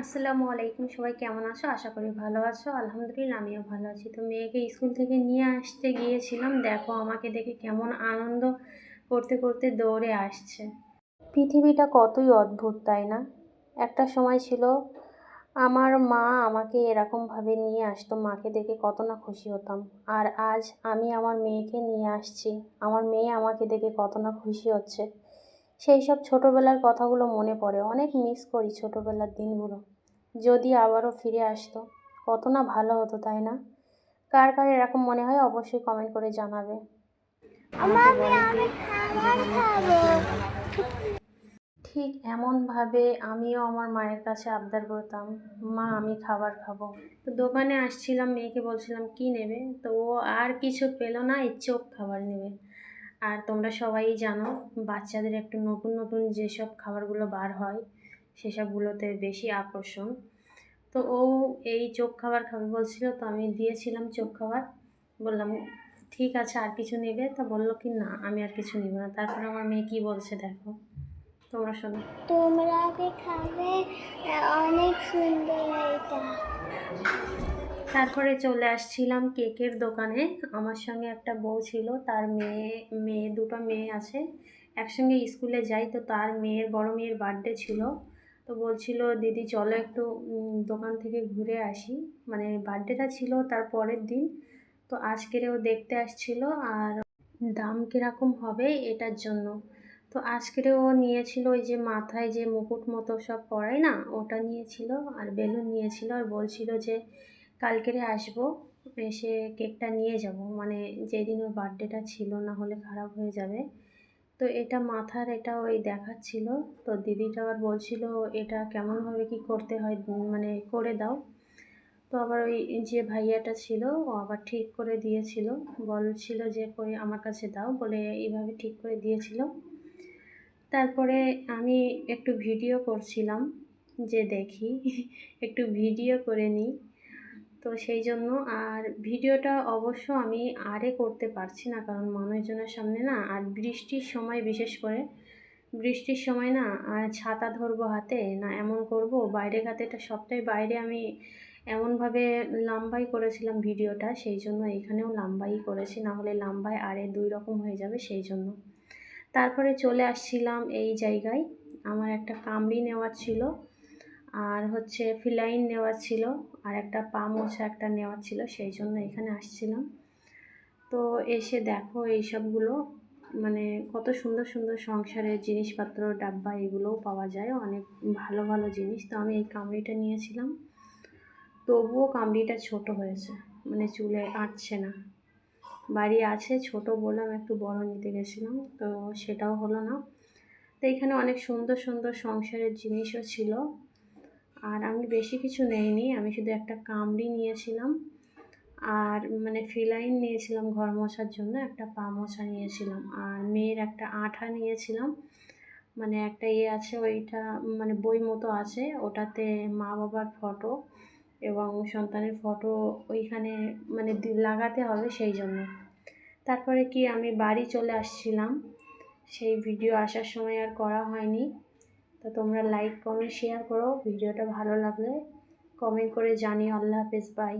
আসসালামু আলাইকুম, সবাই কেমন আছো? আশা করি ভালো আছো। আলহামদুলিল্লাহ, আমিও ভালো আছি। তো মেয়েকে স্কুল থেকে নিয়ে আসতে গিয়েছিলাম। দেখো, আমাকে দেখে কেমন আনন্দ করতে করতে দৌড়ে আসছে। পৃথিবীটা কতই অদ্ভুত, তাই না? একটা সময় ছিল, আমার মা আমাকে এরকমভাবে নিয়ে আসতো। মাকে দেখে কত না খুশি হতাম। আর আজ আমি আমার মেয়েকে নিয়ে আসছি। আমার মেয়ে আমাকে দেখে কত না খুশি হচ্ছে। সেই সব ছোটোবেলার কথাগুলো মনে পড়ে। অনেক মিস করি ছোটোবেলার দিনগুলো। যদি আবারও ফিরে আসতো কত না ভালো হতো তাই না? কার কার এরকম মনে হয় অবশ্যই কমেন্ট করে জানাবে। ঠিক এমনভাবে আমিও আমার মায়ের কাছে আবদার করতাম মা আমি খাবার খাব। তো দোকানে আসছিলাম মেয়েকে বলছিলাম কি নেবে? তো ও আর কিছু পেল না এই চোখ খাবার নেবে। আর তোমরা সবাই জানো, বাচ্চাদের একটু নতুন নতুন যেসব খাবারগুলো বার হয়, সেসবগুলোতে বেশি আকর্ষণ। তো ও এই চোখ খাবার খাবে বলছিল, তো আমি দিয়েছিলাম চোখ খাবার। বললাম, ঠিক আছে, আর কিছু নেবে? তা বলল কি, না, আমি আর কিছু নিব না। তারপর আমার মেয়ে কী বলছে দেখো, তোমরা শোনো। তোমরা খাবে অনেক সুন্দর এটা। তারপরে চলে আসছিলাম কেকের দোকানে। আমার সঙ্গে একটা বউ ছিল, তার মেয়ে মেয়ে, দুটো মেয়ে আছে। একসঙ্গে স্কুলে যাই তো তার মেয়ের, বড় মেয়ের বার্থডে ছিল। তো বলছিল, দিদি, চলো একটু দোকান থেকে ঘুরে আসি। মানে বার্থডেটা ছিল তার পরের দিন। তো আজকেরেও দেখতে আসছিল আর দাম কীরকম হবে এটার জন্য। তো আজকেরেও নিয়েছিল ওই যে মাথায় যে মুকুট মতো সব পরায় না, ওটা নিয়েছিল আর বেলুন নিয়েছিল আর বলছিল যে কালকেরে আসব, এসে কেকটা নিয়ে যাব। মানে যেদিন ওর বার্থডেটা ছিল, না হলে খারাপ হয়ে যাবে। তো এটা মাথার এটা ওই দেখাচ্ছিল। তো দিদিটা আবার বলছিল, এটা কেমনভাবে কি করতে হয়? মানে করে দাও। তো আবার ওই যে ভাইয়াটা ছিল, ও আবার ঠিক করে দিয়েছিল। বলছিল যে, কই, আমার কাছে দাও। বলে এইভাবে ঠিক করে দিয়েছিল। তারপরে আমি একটু ভিডিও করছিলাম, যে দেখি, একটু ভিডিও করে নিই। তো সেই জন্য আর ভিডিওটা অবশ্য আমি আরে করতে পারছি না, কারণ মানুষজনের সামনে না আর বৃষ্টির সময় বিশেষ করে, বৃষ্টির সময় না ছাতা ধরবো হাতে না এমন করব, বাইরে হাতে এটা সবটাই বাইরে আমি এমনভাবে লাম্বাই করেছিলাম ভিডিওটা, সেই জন্য এখানেও লাম্বাই করেছি, না হলে লাম্বায় আরে দুই রকম হয়ে যাবে সেই জন্য। তারপরে চলে আসছিলাম এই জায়গায়, আমার একটা কামড়ি নেওয়ার ছিল আর হচ্ছে ফিলাইন নেওয়ার ছিল আর একটা পা মোছা একটা নেওয়ার ছিল, সেই জন্য এখানে আসছিলাম। তো এসে দেখো এই সবগুলো মানে কত সুন্দর সুন্দর সংসারের জিনিসপত্র, ডাব্বা এগুলোও পাওয়া যায়, অনেক ভালো ভালো জিনিস। তো আমি এই কামড়িটা নিয়েছিলাম। তবুও কামড়িটা ছোট হয়েছে মানে চুলে আঁটছে না। বাড়ি আছে, ছোট বলে আমি একটু বড় নিতে গেছিলাম, তো সেটাও হলো না। তো এখানে অনেক সুন্দর সুন্দর সংসারের জিনিসও ছিল। আর আমি বেশি কিছু নেইনি, আমি শুধু একটা কামড়ি নিয়েছিলাম। আর মানে ফিলাইন নিয়েছিলাম ঘর মশার জন্য, একটা পা মশা নিয়েছিলাম। আর মেয়ের একটা আঠা নিয়েছিলাম। মানে একটা ইয়ে আছে, ওইটা মানে বই মতো আছে, ওটাতে মা বাবার ফটো এবং সন্তানের ফটো ওইখানে মানে লাগাতে হবে সেই জন্য। তারপরে কি আমি বাড়ি চলে আসছিলাম। সেই ভিডিও আসার সময় আর করা হয়নি। তো তোমরা লাইক কমেন্ট শেয়ার করো। ভিডিওটা ভালো লাগলে কমেন্ট করে জানিও। আল্লাহ হাফেজ বাই